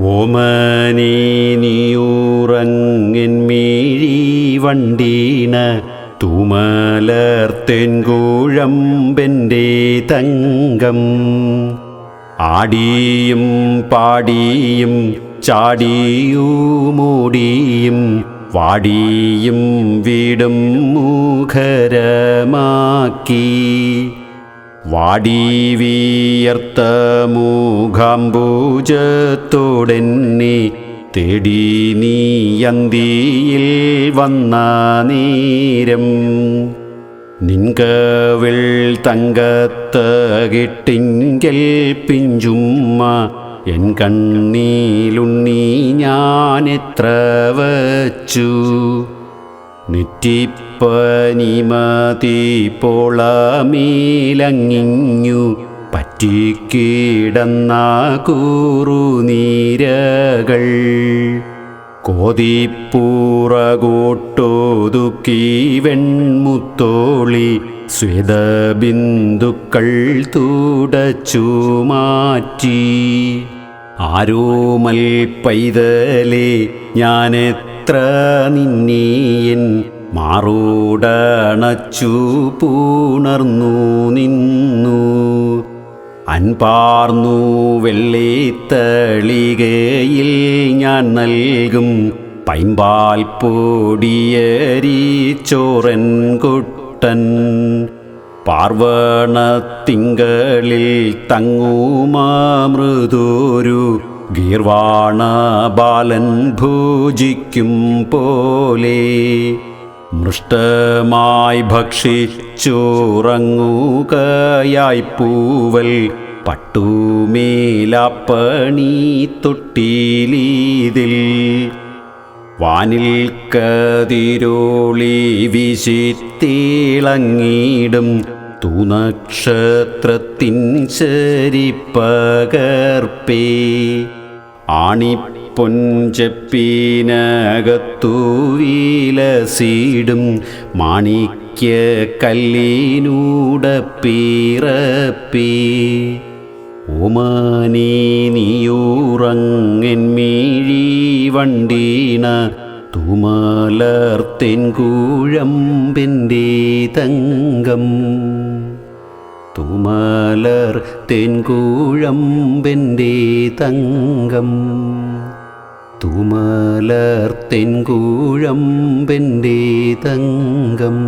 ഓമനേ നീയൂറങ്ങിൻ മീഴി വണ്ടീണ തുമലർത്തെൻകൂഴമ്പന്റെ തങ്കം. ആടിയും പാടിയും ചാടിയുമൂടിയും വാടിയും വീടും മുഖരമാക്കി. വാടി മൂഖാംബൂജത്തോടെന്നി തേടി നീ അന്തിയിൽ വന്ന നീരം. നിൻകവിൾ തങ്കത്ത് കിട്ടിങ്കൽ പിഞ്ചുമ്മ എൻ കണ്ണീലുണ്ണി ഞാൻ എത്ര വച്ചു. നെറ്റിപ്പനിമതി പോളമീലങ്ങിഞ്ഞു പറ്റിക്കിടന്ന കൂറുനീരകൾ കോതിപ്പൂറകൂട്ടോതുക്കി വെൺമുത്തോളി സ്വേദബിന്ദുക്കൾ തുടച്ചു മാറ്റി. ആരോമൽ പൈതലേ ഞാനെത്ര നിന്നീയൻ? മാറോടണച്ചു പൂണർന്നു നിന്നു. അൻപാർന്നു വെള്ളിത്തളികയിൽ ഞാൻ നൽകും പൈമ്പാൽ പൊടിയരി ചോറൻ കുട്ടൻ. പാർവണത്തിങ്കളിൽ തങ്ങുമാമൃദൂരു ഗീർവാണ ബാലൻ ഭൂജിക്കും പോലെ മൃഷ്ടമായി ഭക്ഷിച്ചുറങ്ങുകയായി പൂവൽ പട്ടുമേലാപ്പണി തൊട്ടിലീതിൽ. വാനിൽ കതിരോളി വിശിത്തിളങ്ങിടും തൂനക്ഷത്രത്തിൻ ആണിപ്പൊഞ്ചപ്പിനകത്തു വീലസീടും മാണിക്യ കല്ലീനൂടപ്പീറപ്പീ. ഓമാനേ നീയൂറങ്ങൻ മീഴി വണ്ടീണ തുമലർത്തേൻ കൂഴമ്പന്റെ തങ്കം തുമലർ തെൻകൂഴമ്പന്റെ തങ്കം. തുമലർ തെൻകൂഴമ്പന്റെ തങ്കം.